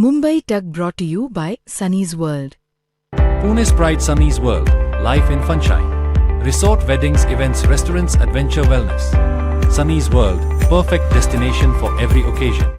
Mumbai Tug brought to you by Sunny's World. Pune's Pride Sunny's World, Life in Funshine. Resort weddings, events, restaurants, adventure wellness. Sunny's World, perfect destination for every occasion.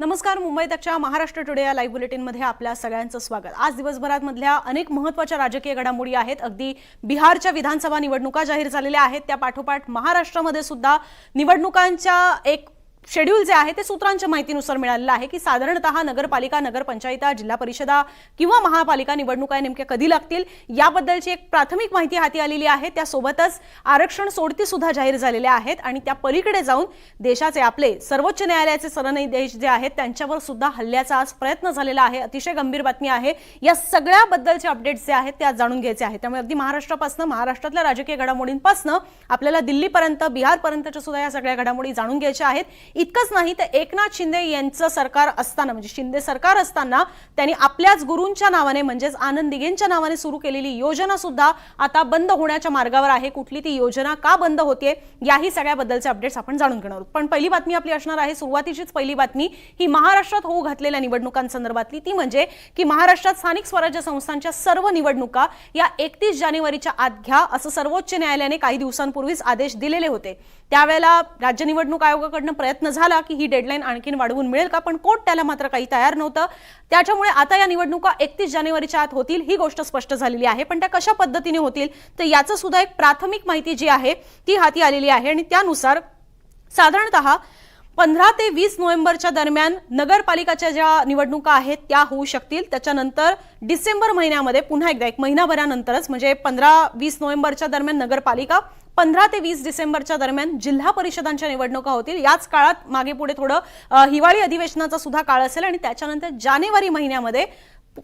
नमस्कार मुंबई तकच्या Maharashtra today या live बुलेटिनमध्ये आपल्या सगळ्यांचं स्वागत आज दिवसभरात मधल्या अनेक महत्त्वाच्या राजकीय घडामोडी आहेत अगदी बिहारच्या विधानसभा निवडणुका जाहीर झालेल्या आहेत त्या पाठोपाठ महाराष्ट्रामध्ये सुद्धा निवडणुकांच्या एक शेड्यूल जे आहे ते सूत्रांच्या माहितीनुसार मिळालेलं आहे की साधारणतः नगरपालिका नगरपंचायता जिल्हा परिषदा किंवा महापालिका निवडणुका नेमक्या कधी लागतील? याबद्दलची एक प्राथमिक माहिती हाती आलेली आहे. त्यासोबतच आरक्षण सोडती सुद्धा जाहीर झालेल्या आहेत आणि त्या पलीकडे जाऊन देशाचे आपले सर्वोच्च न्यायालयाचे सरन्यायाधीश जे आहेत त्यांच्यावर सुद्धा हल्ल्याचा आज प्रयत्न झालेला आहे. अतिशय गंभीर बातमी आहे. या सगळ्याबद्दलचे अपडेट्स जे आहेत ते आज जाणून घ्यायचे आहेत. त्यामुळे अगदी महाराष्ट्रापासून महाराष्ट्रातल्या राजकीय घडामोडींपासून आपल्याला दिल्लीपर्यंत बिहारपर्यंतच्या सुद्धा या सगळ्या घडामोडी जाणून घ्यायच्या आहेत. इतकंच नाही तर एकनाथ शिंदे यांचं सरकार असताना म्हणजे शिंदे सरकार असताना त्यांनी आपल्याच गुरूंच्या नावाने म्हणजेच आनंद दिघेंच्या नावाने सुरू केलेली योजना सुद्धा आता बंद होण्याच्या मार्गावर आहे. कुठली ती योजना का बंद होते याही सगळ्याबद्दलचे अपडेट्स आपण जाणून घेणार आहोत. पण पहिली बातमी आपली असणार आहे सुरुवातीचीच पहिली बातमी ही महाराष्ट्रात होऊ घातलेल्या निवडणुकांसंदर्भातली. ती म्हणजे की महाराष्ट्रात स्थानिक स्वराज्य संस्थांच्या सर्व निवडणुका या एकतीस जानेवारीच्या आत घ्या असं सर्वोच्च न्यायालयाने काही दिवसांपूर्वीच आदेश दिलेले होते. त्यावेळेला राज्य निवडणूक आयोगाकडनं प्रयत्न झाला की ही डेडलाईन आणखीन वाढवून मिळेल का? पण कोर्ट त्याला मात्र काही तयार नव्हतं. त्याच्यामुळे आता या निवडणुका एकतीस जानेवारीच्या आत होतील ही गोष्ट स्पष्ट झालेली आहे. पण त्या कशा पद्धतीने होतील तर याचं सुद्धा एक प्राथमिक माहिती जी आहे ती हाती आलेली आहे. आणि त्यानुसार साधारणतः पंधरा ते वीस नोव्हेंबरच्या दरम्यान नगरपालिकाच्या ज्या निवडणुका आहेत त्या होऊ शकतील. त्याच्यानंतर डिसेंबर महिन्यामध्ये पुन्हा एकदा एक महिनाभरानंतरच म्हणजे पंधरा वीस नोव्हेंबरच्या दरम्यान नगरपालिका पंधरा ते वीस डिसेंबरच्या दरम्यान जिल्हा परिषदांच्या निवडणुका होतील. याच काळात मागे पुढे थोडं हिवाळी अधिवेशनाचा सुद्धा काळ असेल आणि त्याच्यानंतर जानेवारी महिन्यामध्ये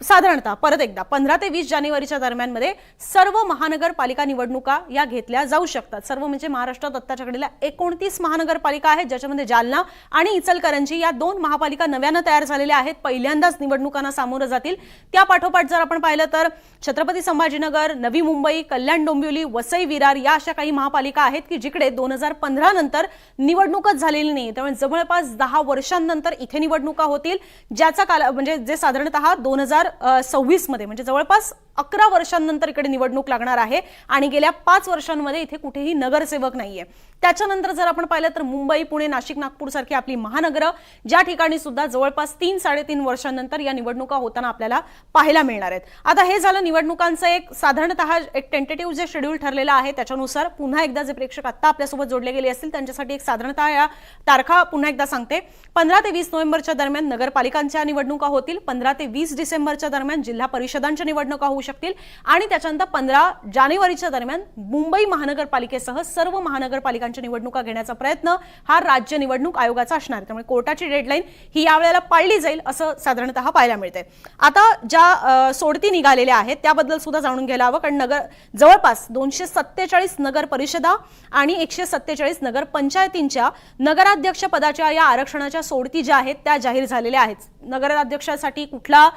साधारणतः परत एकदा पंधरा ते वीस जानेवारीच्या दरम्यानमध्ये सर्व महानगरपालिका निवडणुका या घेतल्या जाऊ शकतात. सर्व म्हणजे महाराष्ट्रात आत्ताच्या घडीला एकोणतीस महानगरपालिका आहेत ज्याच्यामध्ये जालना आणि इचलकरंजी या दोन महापालिका नव्यानं तयार झालेल्या आहेत. पहिल्यांदाच निवडणुकांना सामोरं जातील. त्या पाठोपाठ जर आपण पाहिलं तर छत्रपती संभाजीनगर नवी मुंबई कल्याण डोंबिवली वसई विरार या अशा काही महापालिका आहेत की जिकडे दोन हजार पंधरा नंतर निवडणूकच झालेली नाही. त्यामुळे जवळपास दहा वर्षांनंतर इथे निवडणुका होतील. ज्याचा काल म्हणजे जे साधारणतः दोन हजार सव्वीसमध्ये म्हणजे जवळपास अकरा वर्षांनंतर इकडे निवडणूक लागणार आहे आणि गेल्या पाच वर्षांमध्ये इथे कुठेही नगरसेवक नाहीये. त्याच्यानंतर जर आपण पाहिलं तर मुंबई पुणे नाशिक नागपूर सारखी आपली महानगरं ज्या ठिकाणी सुद्धा जवळपास तीन साडेतीन वर्षांनंतर या निवडणुका होताना आपल्याला पाहायला मिळणार आहेत. आता हे झालं निवडणुकांचं एक साधारणतः एक टेंटेटिव्ह जे शेड्यूल ठरलेलं आहे त्याच्यानुसार पुन्हा एकदा जे प्रेक्षक आत्ता आपल्यासोबत जोडले गेले असतील त्यांच्यासाठी एक साधारणतः या तारखा पुन्हा एकदा सांगते. पंधरा ते वीस नोव्हेंबरच्या दरम्यान नगरपालिकांच्या निवडणुका होतील पंधरा ते वीस डिसेंबरच्या दरम्यान जिल्हा परिषदांच्या निवडणुका होऊ शकतील आणि त्याच्यानंतर पंधरा जानेवारीच्या दरम्यान मुंबई महानगरपालिकेसह सर्व महानगरपालिकांच्या निवडणुका घेण्याचा प्रयत्न हा राज्य निवडणूक आयोगाचा असणार. आहे. त्यामुळे कोर्टाची डेडलाईन ही यावेळेला पाळली जाईल असं साधारणतः पाहायला मिळते आता ज्या सोडती निघालेल्या आहेत त्याबद्दल सुद्धा जाणून घ्यायला हवं कारण नगर जवळपास दोनशे सत्तेचाळीस नगर परिषदा आणि एकशे सत्तेचाळीस नगर पंचायतींच्या नगराध्यक्ष पदाच्या या आरक्षणाच्या सोडती ज्या आहेत त्या जाहीर झालेल्या आहेत. नगराध्यक्षासाठी कुठला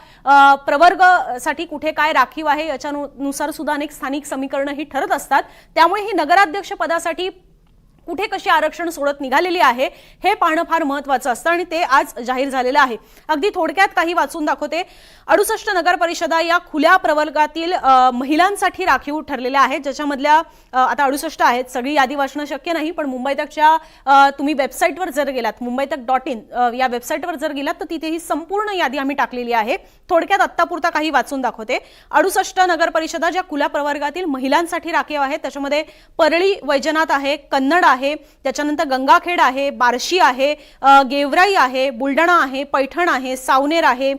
प्रवर्गासाठी कुठे काय राखीव आहे याच्यानुसार सुद्धा अनेक स्थानिक समीकरणं ही ठरत असतात. त्यामुळे ही नगराध्यक्ष पदासाठी कुठे कशी आरक्षण सोडत निघालेली आहे हे पाहणं फार महत्वाचं असतं आणि ते आज जाहीर झालेलं आहे. अगदी थोडक्यात काही वाचून दाखवते. अडुसष्ट नगर परिषदा या खुल्या प्रवर्गातील महिलांसाठी राखीव ठरलेल्या आहेत ज्याच्यामधल्या आता अडुसष्ट आहेत. सगळी यादी वाचणं शक्य नाही पण मुंबई तकच्या तुम्ही वेबसाईटवर जर गेलात मुंबई तक डॉट इन या वेबसाईटवर जर गेलात तर तिथे ही संपूर्ण यादी आम्ही टाकलेली आहे. थोडक्यात आत्तापुरता काही वाचून दाखवते. अडुसष्ट नगर परिषदा ज्या खुल्या प्रवर्गातील महिलांसाठी राखीव आहेत त्याच्यामध्ये परळी वैजनाथ आहे कन्नड आहे त्याच्यानंतर गंगाखेड आहे बार्शी आहे गेवराई आहे बुलढाणा आहे पैठण आहे सावनेर आहे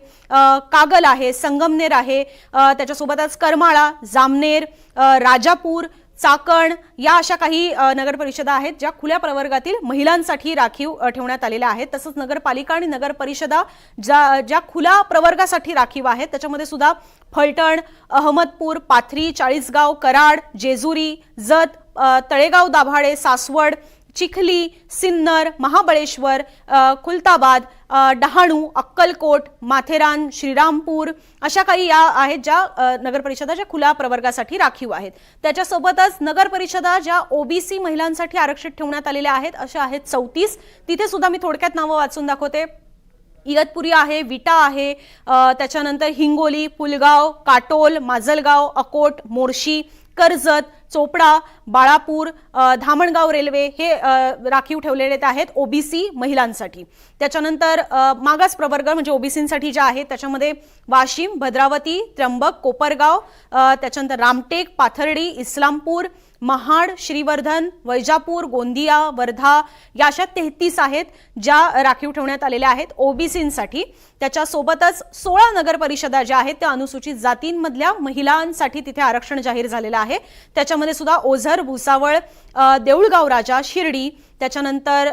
कागल आहे संगमनेर आहे त्याच्यासोबतच करमाळा जामनेर राजापूर चाकण या अशा काही नगर परिषदा आहेत ज्या खुल्या प्रवर्गातील महिलांसाठी राखीव ठेवण्यात आलेल्या आहेत. तसंच नगरपालिका आणि नगर परिषदा ज्या ज्या खुल्या प्रवर्गासाठी राखीव आहेत त्याच्यामध्ये सुद्धा फलटण अहमदपूर पाथरी चाळीसगाव कराड जेजुरी जत तळेगाव दाभाडे सासवड चिखली सिन्नर महाबळेश्वर खुलताबाद डहाणू अक्कलकोट माथेरान श्रीरामपूर अशा काही या आहेत ज्या नगरपरिषदाच्या नगरपरिषदा ज्या खुल्या प्रवर्गासाठी राखीव आहेत. त्याच्यासोबतच नगरपरिषदा ज्या ओबीसी महिलांसाठी आरक्षित ठेवण्यात आलेल्या आहेत अशा आहेत चौतीस. तिथे सुद्धा मी थोडक्यात नावं वाचून दाखवते. इयतपुरी आहे विटा आहे त्याच्यानंतर हिंगोली पुलगाव काटोल माजलगाव अकोट मोर्शी कर्जत चोपडा बाळापूर धामणगाव रेल्वे हे राखीव ठेवलेले आहेत ओबीसी महिलांसाठी. त्याच्यानंतर मागास प्रवर्ग म्हणजे ओबीसीसाठी ज्या आहेत त्याच्यामध्ये वाशिम भद्रावती त्र्यंबक कोपरगाव त्याच्यानंतर रामटेक पाथर्डी इस्लामपूर महाड श्रीवर्धन वैजापूर गोंदिया वर्धा या अशा तेहतीस आहेत ज्या राखीव ठेवण्यात आलेल्या आहेत ओबीसींसाठी. त्याच्यासोबतच सोळा नगर परिषदा ज्या आहेत त्या अनुसूचित जातींमधल्या महिलांसाठी तिथे आरक्षण जाहीर झालेलं आहे. त्याच्यामध्ये सुद्धा ओझर भुसावळ देऊळगाव राजा शिर्डी त्याच्यानंतर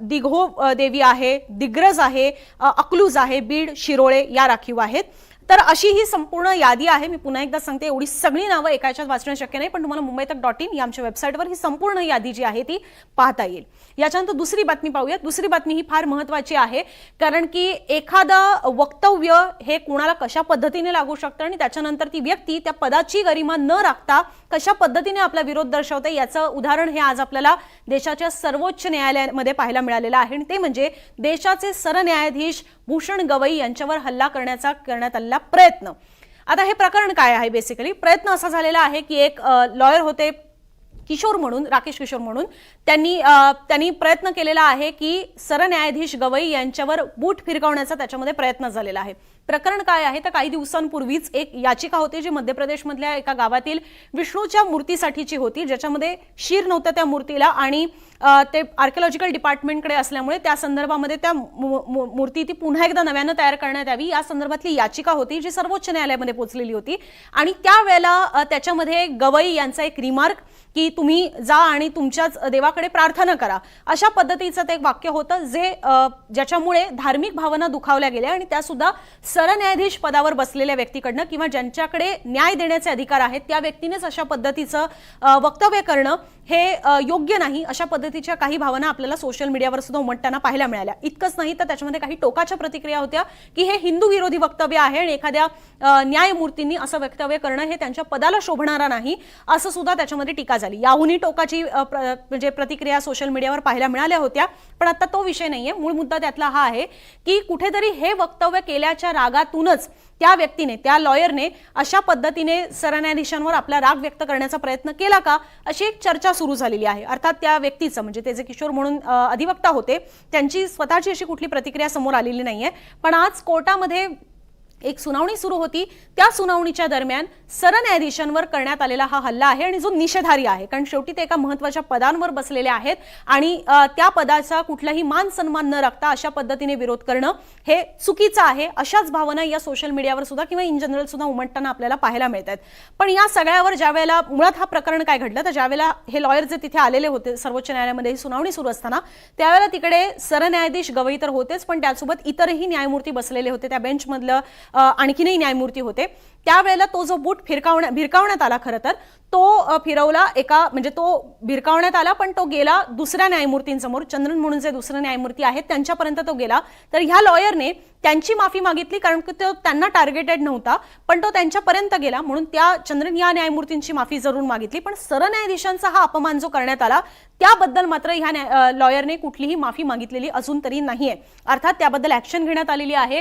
दिघो देवी आहे दिग्रज आहे अकलूज आहे बीड शिरोळे या राखीव आहेत. तर अशी ही संपूर्ण यादी आहे. मी पुन्हा एकदा सांगते एवढी सगळी नावं एकाच्यात वाचणं शक्य नाही पण तुम्हाला मुंबई तक डॉट इन या आमच्या वेबसाईटवर ही संपूर्ण यादी जी आहे ती पाहता येईल. याच्यानंतर दुसरी बातमी पाहूयात. दुसरी बातमी ही फार महत्वाची आहे कारण की एखादं वक्तव्य हे कोणाला कशा पद्धतीने लागू शकतं आणि त्याच्यानंतर ती व्यक्ती त्या पदाची गरिमा न राखता कशा पद्धतीने आपला विरोध दर्शवते याचं उदाहरण हे आज आपल्याला देशाच्या सर्वोच्च न्यायालयामध्ये पाहायला मिळालेलं आहे. आणि ते म्हणजे देशाचे सरन्यायाधीश भूषण गवई यांच्यावर हल्ला करण्याचा करण्यात आलेला प्रयत्न. आता हे प्रकरण काय आहे बेसिकली प्रयत्न असा झालेला आहे की एक लॉयर होते किशोर म्हणून राकेश किशोर म्हणून. त्यांनी त्यांनी प्रयत्न केलेला आहे की सरन्यायाधीश गवई यांच्यावर बूट फिरकवण्याचा त्याच्यामध्ये प्रयत्न झालेला आहे. प्रकरण काय आहे? तर काही दिवसांपूर्वीच एक याचिका होती जी मध्य प्रदेशमधल्या एका गावातील विष्णूच्या मूर्तीसाठीची होती ज्याच्यामध्ये शीर नव्हतं त्या मूर्तीला आणि ते आर्किओलॉजिकल डिपार्टमेंटकडे असल्यामुळे त्या संदर्भामध्ये त्या मूर्ती ती पुन्हा एकदा नव्यानं तयार करण्यात यावी. या संदर्भातली याचिका होती जी सर्वोच्च न्यायालयामध्ये पोहोचलेली होती. आणि त्यावेळेला त्याच्यामध्ये गवई यांचा एक रिमार्क की तुम्ही जा आणि तुमच्याच देवाकडे प्रार्थना करा. अशा पद्धतीचं ते एक वाक्य होतं जे ज्याच्यामुळे धार्मिक भावना दुखावल्या गेल्या आणि त्या सुद्धा सरन्यायाधीश पदावर बसलेल्या व्यक्तीकडनं किंवा ज्यांच्याकडे न्याय देण्याचे अधिकार आहेत त्या व्यक्तीनेच अशा पद्धतीचं वक्तव्य करणं हे योग्य नाही. अशा पद्धतीच्या काही भावना आपल्याला सोशल मीडियावर सुद्धा उमटताना पाहायला मिळाल्या. इतकंच नाही तर त्याच्यामध्ये काही टोकाच्या प्रतिक्रिया होत्या की हे हिंदू विरोधी वक्तव्य आहे आणि एखाद्या न्यायमूर्तींनी असं वक्तव्य करणं हे त्यांच्या पदाला शोभणारा नाही असं सुद्धा त्याच्यामध्ये टीका झाली. याहूनही टोकाची प्र- म्हणजे प्रतिक्रिया सोशल मीडियावर पाहायला मिळाल्या होत्या पण आता तो विषय नाहीये. मूळ मुद्दा त्यातला हा आहे की कुठेतरी हे वक्तव्य केल्याच्या रागातूनच त्या व्यक्तीने त्या लॉयरने अशा पद्धतीने सरन्यायाधीशांवर आपला राग व्यक्त करण्याचा प्रयत्न केला का अशी एक चर्चा सुरू झालेली आहे. अर्थात त्या व्यक्तीचं म्हणजे ते जे किशोर म्हणून अधिवक्ता होते त्यांची स्वतःची अशी कुठली प्रतिक्रिया समोर आलेली नाहीये. पण आज कोर्टामध्ये एक सुनावणी सुरू होती. त्या सुनावणीच्या दरम्यान सरन्यायाधीशांवर करण्यात आलेला हा हल्ला आहे आणि जो निषेधारी आहे. कारण शेवटी ते एका महत्त्वाच्या पदांवर बसलेले आहेत आणि त्या पदाचा कुठलाही मान सन्मान न राखता अशा पद्धतीने विरोध करणं हे चुकीचं आहे. अशाच भावना या सोशल मीडियावर सुद्धा किंवा इन जनरल सुद्धा उमटताना आपल्याला पाहायला मिळत आहेत पण या सगळ्यावर ज्या वेळेला मुळात हा प्रकरण काय घडलं तर ज्यावेळेला हे लॉयर जे तिथे आलेले होते सर्वोच्च न्यायालयामध्ये ही सुनावणी सुरू असताना त्यावेळेला तिकडे सरन्यायाधीश गवई तर होतेच पण त्यासोबत इतरही न्यायमूर्ती बसलेले होते. त्या बेंचमधलं आणखीनही न्यायमूर्ती होते. त्यावेळेला तो जो बूट फिरकावण्या भिरकावण्यात आला खरं तर तो फिरवला एका म्हणजे तो भिरकावण्यात आला पण तो गेला दुसऱ्या न्यायमूर्तींसमोर चंद्रन म्हणून जे दुसरे न्यायमूर्ती आहेत त्यांच्यापर्यंत तो गेला. तर ह्या लॉयरने त्यांची माफी मागितली कारण की तो त्यांना टार्गेटेड नव्हता पण तो त्यांच्यापर्यंत गेला म्हणून त्या चंद्रन या न्यायमूर्तींची माफी जरूर मागितली. पण सरन्यायाधीशांचा हा अपमान जो करण्यात आला त्याबद्दल मात्र ह्या लॉयरने कुठलीही माफी मागितलेली अजून तरी नाहीये. अर्थात त्याबद्दल ऍक्शन घेण्यात आलेली आहे.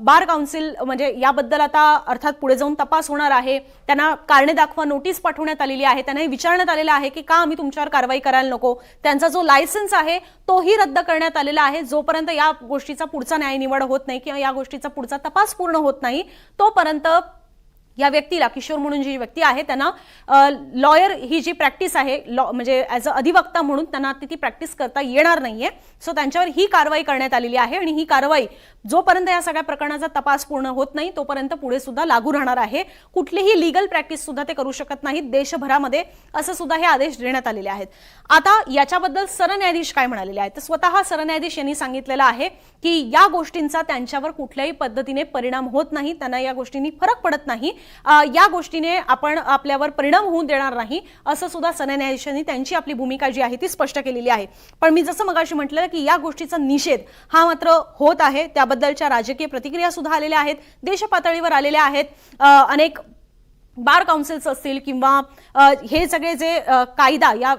बार काउन्सिल म्हणजे याबद्दल आता अर्थात पुढे जाऊन तपास होणार आहे. त्यांना कारणे दाखवा नोटीस पाठवण्यात आलेली आहे. त्यांना विचारण्यात आलेलं आहे की का आम्ही तुमच्यावर कारवाई करायला नको. त्यांचा जो लायसन्स आहे तोही रद्द करण्यात आलेला आहे. जोपर्यंत या गोष्टीचा पुढचा न्याय निवड होत नाही किंवा या गोष्टीचा पुढचा तपास पूर्ण होत नाही तोपर्यंत या व्यक्तीला किशोर म्हणून जी व्यक्ती आहे त्यांना लॉयर ही जी प्रॅक्टिस आहे लॉ म्हणजे ॲज अ अधिवक्ता म्हणून त्यांना ती ती प्रॅक्टिस करता येणार नाहीये. सो त्यांच्यावर ही कारवाई करण्यात आलेली आहे आणि ही कारवाई जोपर्यंत या सगळ्या प्रकरणाचा तपास पूर्ण होत नाही तोपर्यंत पुढे सुद्धा लागू राहणार आहे. कुठलीही लिगल प्रॅक्टिस सुद्धा ते करू शकत नाहीत देशभरामध्ये असं सुद्धा हे आदेश देण्यात आलेले आहेत. आता याच्याबद्दल सरन्यायाधीश काय म्हणालेले आहेत? तर स्वतः सरन्यायाधीश यांनी सांगितलेलं आहे की या गोष्टींचा त्यांच्यावर कुठल्याही पद्धतीने परिणाम होत नाही त्यांना या गोष्टींनी फरक पडत नाही. या गोष्टीने आपण आपल्यावर परिणाम होऊन देणार नाही असं सुद्धा सरन्यायाधीशांनी त्यांची आपली भूमिका जी आहे ती स्पष्ट केलेली आहे. पण मी जसं मगाशी म्हटलं की या गोष्टीचा निषेध हा मात्र होत आहे त्या याबद्दलच्या राजकीय प्रतिक्रिया सुद्धा आलेल्या आहेत. देश पातळीवर आलेल्या आहेत. अनेक बार काउन्सिल्स असतील किंवा हे सगळे जे कायदा या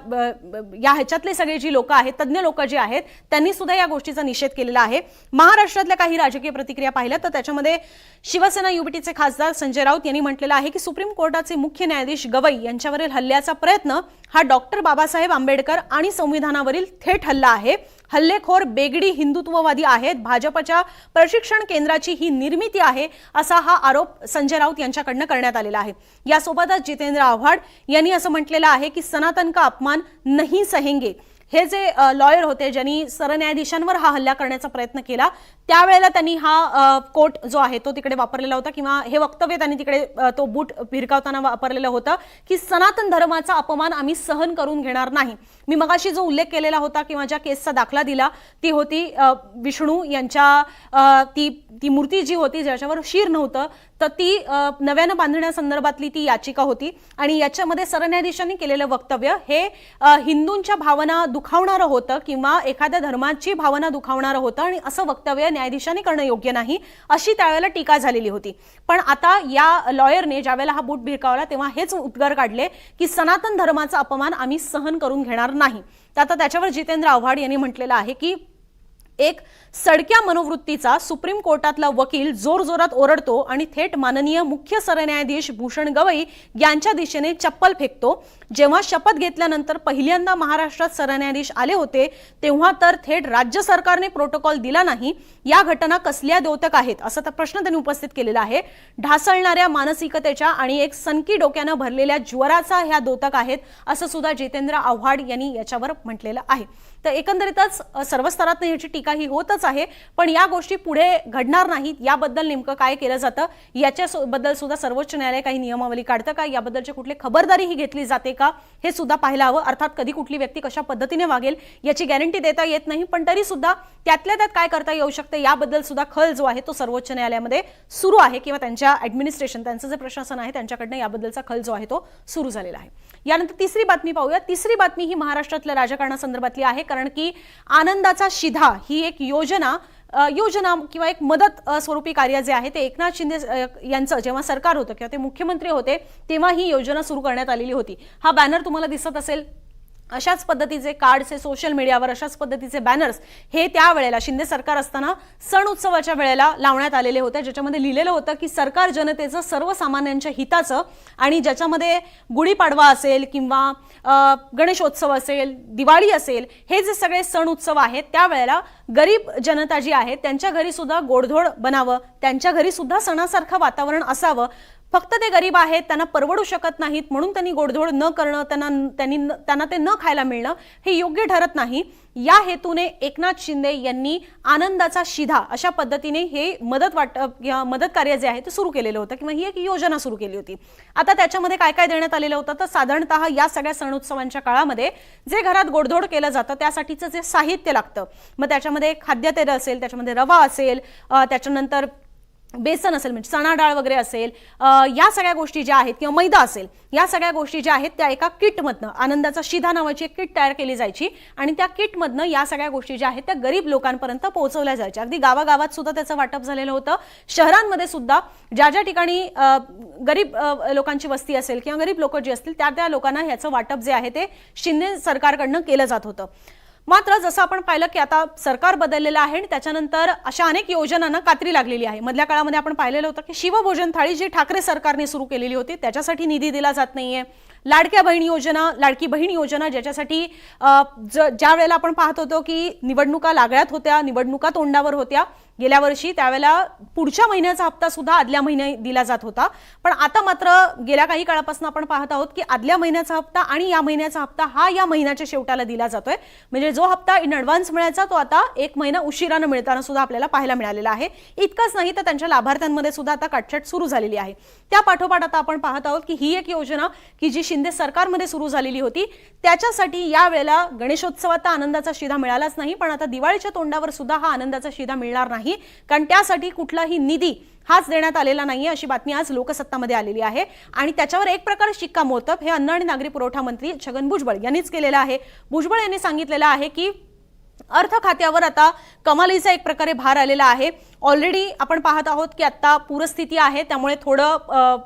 या ह्याच्यातले सगळे जी लोक आहेत तज्ज्ञ लोक जे आहेत त्यांनी सुद्धा या गोष्टीचा निषेध केलेला आहे. महाराष्ट्रातल्या काही राजकीय प्रतिक्रिया पाहिल्या तर त्याच्यामध्ये शिवसेना युबीटीचे खासदार संजय राऊत यांनी म्हटलेलं आहे की सुप्रीम कोर्टाचे मुख्य न्यायाधीश गवई यांच्यावरील हल्ल्याचा प्रयत्न हा डॉक्टर बाबासाहेब आंबेडकर आणि संविधानावरील थेट हल्ला आहे. हल्लेखोर बेगडी हिंदुत्ववादी आहेत. भाजपच्या प्रशिक्षण केंद्राची ही निर्मिती आहे असा हा आरोप संजय राऊत यांच्याकडनं करण्यात आलेला आहे. यासोबतच जितेंद्र आव्हाड यांनी असं म्हटलेलं आहे की सनातन का अपमान नहीं सहेंगे? हे जे लॉयर होते ज्यांनी सरन्यायाधीशांवर हा हल्ला करण्याचा प्रयत्न केला त्यावेळेला त्यांनी हा कोट जो आहे तो तिकडे वापरलेला होता किंवा हे वक्तव्य त्यांनी तिकडे तो बूट भिरकावताना वापरलेलं होतं की सनातन धर्माचा अपमान आम्ही सहन करून घेणार नाही. मी मगाशी जो उल्लेख केलेला होता किंवा ज्या केसचा दाखला दिला ती होती विष्णू यांच्या ती ती मूर्ती जी होती ज्याच्यावर शिर नव्हतं तर ती नव्यानं बांधण्यासंदर्भातली ती याचिका होती. आणि याच्यामध्ये सरन्यायाधीशांनी केलेलं वक्तव्य हे हिंदूंच्या भावना दुखावणारं होतं किंवा एखाद्या धर्माची भावना दुखावणारं होतं आणि असं वक्तव्य न्यायाधीशांनी करणं योग्य नाही अशी त्यावेळेला टीका झालेली होती. पण आता या लॉयरने ज्यावेळेला हा बूट भिरकावला तेव्हा हेच उद्गार काढले की सनातन धर्माचा अपमान आम्ही सहन करून घेणार नाही. तर आता त्याच्यावर जितेंद्र आव्हाड यांनी म्हटलेलं आहे की एक सडक्या मनोवृत्तीचा सुप्रीम कोर्टातला वकील जोरजोरात ओरडतो आणि थेट माननीय मुख्य सरन्यायाधीश भूषण गवई यांच्या दिशेने चप्पल फेकतो. जेव्हा शपथ घेतल्यानंतर पहिल्यांदा महाराष्ट्रात सरन्यायाधीश आले होते तेव्हा तर थेट राज्य सरकारने प्रोटोकॉल दिला नाही. या घटना कसल्या द्योतक आहेत? असा तर प्रश्न त्यांनी उपस्थित केलेला आहे. ढासळणाऱ्या मानसिकतेच्या आणि एक सनकी डोक्यानं भरलेल्या ज्वराचा ह्या द्योतक आहेत असं सुद्धा जितेंद्र आव्हाड यांनी याच्यावर म्हटलेलं आहे. तर एकंदरीतच सर्व स्तरातनं याची टीका ही होतच आहे. पण या गोष्टी पुढे घडणार नाहीत याबद्दल नेमकं काय केलं जातं याच्याबद्दल सुद्धा सर्वोच्च न्यायालय काही नियमावली काढतं का? याबद्दलची कुठली खबरदारी ही घेतली जाते का? हे सुद्धा पाहायला हवं. अर्थात कधी कुठली व्यक्ती कशा पद्धतीने वागेल याची गॅरंटी देता येत नाही. पण तरी सुद्धा त्यातल्या त्यात काय करता येऊ शकतं याबद्दल सुद्धा खल जो आहे तो सर्वोच्च न्यायालयामध्ये सुरू आहे किंवा त्यांच्या ऍडमिनिस्ट्रेशन त्यांचं जे प्रशासन आहे त्यांच्याकडनं याबद्दलचा खल जो आहे तो सुरू झालेला आहे. यानंतर तिसरी बातमी पाहूया. तिसरी बातमी ही महाराष्ट्रातल्या राजकारणासंदर्भातली आहे. कारण की आनंदाचा शिधा ही एक योजना योजना किंवा एक मदत स्वरूपी कार्य जे आहे ते एकनाथ शिंदे यांचं जेव्हा सरकार होतं किंवा ते मुख्यमंत्री होते तेव्हा ही योजना सुरू करण्यात आलेली होती. हा बॅनर तुम्हाला दिसत असेल? अशाच पद्धतीचे कार्ड्स हे सोशल मीडियावर अशाच पद्धतीचे बॅनर्स हे त्यावेळेला शिंदे सरकार असताना सण उत्सवाच्या वेळेला लावण्यात आलेले होते. ज्याच्यामध्ये लिहिलेलं होतं की सरकार जनतेचं सर्वसामान्यांच्या हिताचं आणि ज्याच्यामध्ये गुढीपाडवा असेल किंवा गणेशोत्सव असेल दिवाळी असेल हे जे सगळे सण उत्सव आहेत त्यावेळेला गरीब जनता जी आहे त्यांच्या घरी सुद्धा गोडधोड बनावं त्यांच्या घरी सुद्धा सणासारखं वातावरण असावं फक्त ते गरीब आहेत त्यांना परवडू शकत नाहीत म्हणून त्यांनी गोडधोड न करणं त्यांना त्यांनी न- त्यांना ते न खायला मिळणं हे योग्य ठरत नाही. या हेतूने एकनाथ शिंदे यांनी आनंदाचा शिधा अशा पद्धतीने हे मदत वाटप या मदत कार्य जे आहे ते सुरू केलेलं होतं किंवा ही एक योजना सुरू केली होती. आता त्याच्यामध्ये काय काय देण्यात आलेलं होतं? तर साधारणतः या सगळ्या सण उत्सवांच्या काळामध्ये जे घरात गोडधोड केलं जातं त्यासाठीचं जे साहित्य लागतं. मग त्याच्यामध्ये खाद्यतेल असेल त्याच्यामध्ये रवा असेल त्याच्यानंतर बेसन असेल म्हणजे चणा डाळ वगैरे असेल या सगळ्या गोष्टी ज्या आहेत किंवा मैदा असेल या सगळ्या गोष्टी ज्या आहेत त्या एका किटमधनं आनंदाचा शिधा नावाची एक किट तयार केली जायची आणि त्या किटमधनं या सगळ्या गोष्टी ज्या आहेत त्या गरीब लोकांपर्यंत पोहोचवल्या जायच्या. अगदी गावागावात सुद्धा त्याचं वाटप झालेलं होतं. शहरांमध्ये सुद्धा ज्या ज्या ठिकाणी गरीब लोकांची वस्ती असेल किंवा गरीब लोक जी असतील त्या त्या लोकांना ह्याचं वाटप जे आहे ते शिंदे सरकारकडनं केलं जात होतं. मात्र जसं आपण पाहिलं की आता सरकार बदललेलं आहे आणि त्याच्यानंतर अशा अनेक योजनांना कात्री लागलेली आहे. मधल्या काळामध्ये आपण पाहिलेलं होतं की शिवभोजन थाळी जी ठाकरे सरकारने सुरू केलेली होती त्याच्यासाठी निधी दिला जात नाहीये. लाडक्या बहीण योजना लाडकी बहीण योजना ज्याच्यासाठी ज- ज्या वेळेला आपण पाहत होतो की निवडणुका लागळ्यात होत्या निवडणुका तोंडावर होत्या गेल्या वर्षी त्यावेळेला पुढच्या महिन्याचा हप्ता सुद्धा आदल्या महिने दिला जात होता. पण आता मात्र गेल्या काही काळापासून आपण पाहत आहोत की आदल्या महिन्याचा हप्ता आणि या महिन्याचा हप्ता हा या महिन्याच्या शेवटाला दिला जातोय. म्हणजे जो हप्ता इन ॲडव्हान्स मिळायचा तो आता एक महिना उशिरानं मिळताना सुद्धा आपल्याला पाहायला मिळालेला आहे. इतकंच नाही तर त्यांच्या लाभार्थ्यांमध्ये सुद्धा आता काटछाट सुरू झालेली आहे. त्या पाठोपाठ आता आपण पाहत आहोत की ही एक योजना की जी शिंदे सरकारमध्ये सुरू झालेली होती त्याच्यासाठी या वेळेला गणेशोत्सवात आनंदाचा शिधा मिळालाच नाही पण आता दिवाळीच्या तोंडावर सुद्धा हा आनंदाचा शिधा मिळणार नाही. कारण त्यासाठी कुठलाही निधी हाच देण्यात आलेला नाहीये अशी बातमी आज लोकसत्तामध्ये आलेली आहे. आणि त्याच्यावर एक प्रकारे शिक्कामोर्तब हे अन्न आणि नागरी पुरवठा मंत्री छगन भुजबळ यांनीच केलेलं आहे. भुजबळ यांनी सांगितलेलं आहे की अर्थ खात्यावर आता कमालीचा एक प्रकारे भार आलेला आहे. ऑलरेडी आपण पाहत आहोत की आता पूरस्थिती आहे त्यामुळे थोडं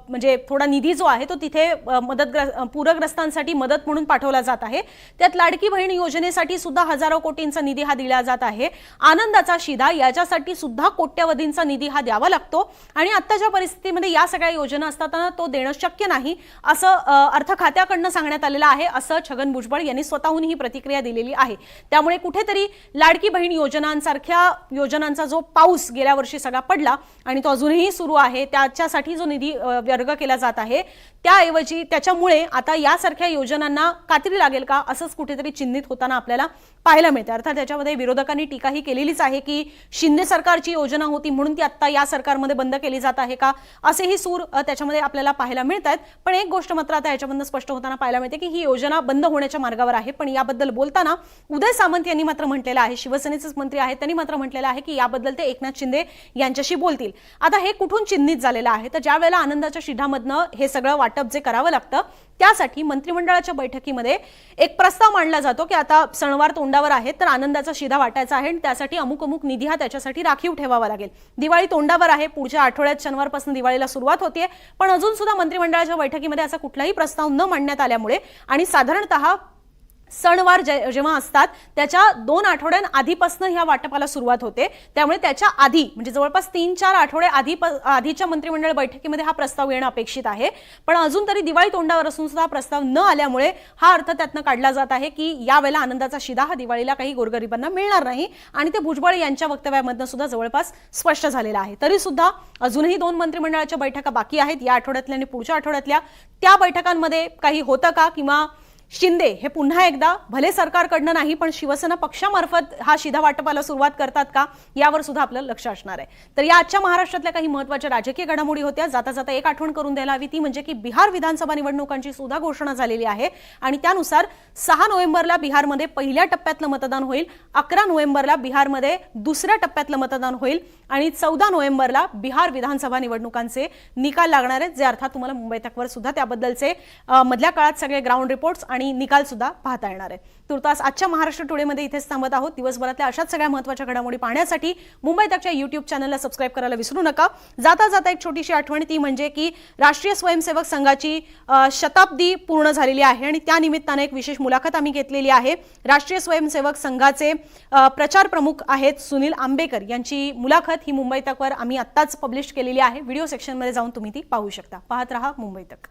म्हणजे थोडा निधी जो आहे तो तिथे मदत मदतग्र पूरग्रस्तांसाठी मदत म्हणून पाठवला जात आहे. त्यात लाडकी बहीण योजनेसाठी सुद्धा हजारो कोटींचा निधी हा दिला जात आहे. आनंदाचा शिधा याच्यासाठी सुद्धा कोट्यवधींचा निधी हा द्यावा लागतो. आणि आत्ताच्या परिस्थितीमध्ये या सगळ्या योजना असताना तो देणं शक्य नाही असं अर्थ खात्याकडनं सांगण्यात आलेलं आहे असं छगन भुजबळ यांनी स्वतःहून ही प्रतिक्रिया दिलेली आहे. त्यामुळे कुठेतरी लाडकी बहीण योजनांसारख्या योजनांचा जो पाऊस गेला गेल्या वर्षी सगळा पडला आणि तो अजूनही सुरू आहे. त्याच्यासाठी जो निधी वर्ग केला जात आहे त्याऐवजी त्याच्यामुळे आता यासारख्या योजनांना कात्री लागेल का असंच कुठेतरी चिन्हित होताना आपल्याला पाहायला मिळते अर्थात त्याच्यामध्ये विरोधकांनी टीकाही केलेलीच आहे की शिंदे सरकारची योजना होती म्हणून ती आता या सरकारमध्ये बंद केली जात आहे का असेही सूर त्याच्यामध्ये आपल्याला पाहायला मिळत आहेत पण एक गोष्ट मात्र आता याच्यामधून स्पष्ट होताना पाहायला मिळते की ही योजना बंद होण्याच्या मार्गावर आहे. पण याबद्दल बोलताना उदय सामंत यांनी मात्र म्हटलेलं आहे शिवसेनेचेच मंत्री आहेत त्यांनी मात्र म्हटलेलं आहे की याबद्दल ते एकनाथ शिंदे यांच्याशी बोलतील. आता हे कुठून चिन्हित झालेलं आहे? तर ज्या वेळेला आनंदाच्या शिधामधनं हे सगळं वाटप जे करावं लागतं त्यासाठी मंत्रिमंडळाच्या बैठकीमध्ये एक प्रस्ताव मांडला जातो की आता सणवार तोंडावर आहे तर आनंदाचा शिधा वाटायचा आहे आणि त्यासाठी अमुक अमुक निधी हा त्याच्यासाठी राखीव ठेवावा लागेल. दिवाळी तोंडावर आहे पुढच्या आठवड्यात शनिवारपासून दिवाळीला सुरुवात होते पण अजून सुद्धा मंत्रिमंडळाच्या बैठकीमध्ये असा कुठलाही प्रस्ताव न मांडण्यात आल्यामुळे आणि साधारणतः सणवार जे- जेव्हा असतात त्याच्या दोन आठवड्यां आधीपासून ह्या वाटपाला सुरुवात होते. त्यामुळे त्याच्या आधी म्हणजे जवळपास तीन चार आठवडे आधी आधीच्या मंत्रिमंडळ बैठकीमध्ये हा प्रस्ताव येणं अपेक्षित आहे. पण अजून तरी दिवाळी तोंडावर असून सुद्धा हा प्रस्ताव न आल्यामुळे हा अर्थ त्यातनं काढला जात आहे की यावेळेला आनंदाचा शिदा हा दिवाळीला काही गोरगरिबांना मिळणार नाही आणि ते भुजबळ यांच्या वक्तव्यामधनं सुद्धा जवळपास स्पष्ट झालेलं आहे. तरी सुद्धा अजूनही दोन मंत्रिमंडळाच्या बैठका बाकी आहेत. या आठवड्यातल्या आणि पुढच्या आठवड्यातल्या त्या बैठकांमध्ये काही होतं का? किंवा शिंदे हे पुन्हा एकदा भले सरकारकडनं नाही पण शिवसेना पक्षामार्फत हा शिधा वाटपाला सुरुवात करतात का? यावर सुद्धा आपलं लक्ष असणार आहे. तर या आजच्या महाराष्ट्रातल्या काही महत्त्वाच्या राजकीय घडामोडी होत्या. जाता जाता एक आठवण करून द्यायला हवी ती म्हणजे की बिहार विधानसभा निवडणुकांची सुद्धा घोषणा झालेली आहे आणि त्यानुसार सहा नोव्हेंबरला बिहारमध्ये पहिल्या टप्प्यातलं मतदान होईल अकरा नोव्हेंबरला बिहारमध्ये दुसऱ्या टप्प्यातलं मतदान होईल आणि चौदा नोव्हेंबरला बिहार विधानसभा निवडणुकांचे निकाल लागणार आहेत. जे अर्थात तुम्हाला मुंबई तकवर सुद्धा त्याबद्दलचे मधल्या काळात सगळे ग्राउंड रिपोर्ट्स आणि निकालसुद्धा पाहता येणार आहे. तुर्तास आजच्या महाराष्ट्र टुडेमध्ये इथेच थांबत आहोत. दिवसभरातल्या अशाच सगळ्या महत्त्वाच्या घडामोडी पाहण्यासाठी मुंबई तकच्या युट्यूब चॅनलला सबस्क्राईब करायला विसरू नका. जाता जाता एक छोटीशी आठवण ती म्हणजे की राष्ट्रीय स्वयंसेवक संघाची शताब्दी पूर्ण झालेली आहे आणि त्या निमित्ताने एक विशेष मुलाखत आम्ही घेतलेली आहे. राष्ट्रीय स्वयंसेवक संघाचे प्रचार प्रमुख आहेत सुनील आंबेकर. यांची मुलाखत ही मुंबई तकवर आम्ही आत्ताच पब्लिश केलेली आहे. व्हिडिओ सेक्शनमध्ये जाऊन तुम्ही ती पाहू शकता. पाहत रहा मुंबई तक.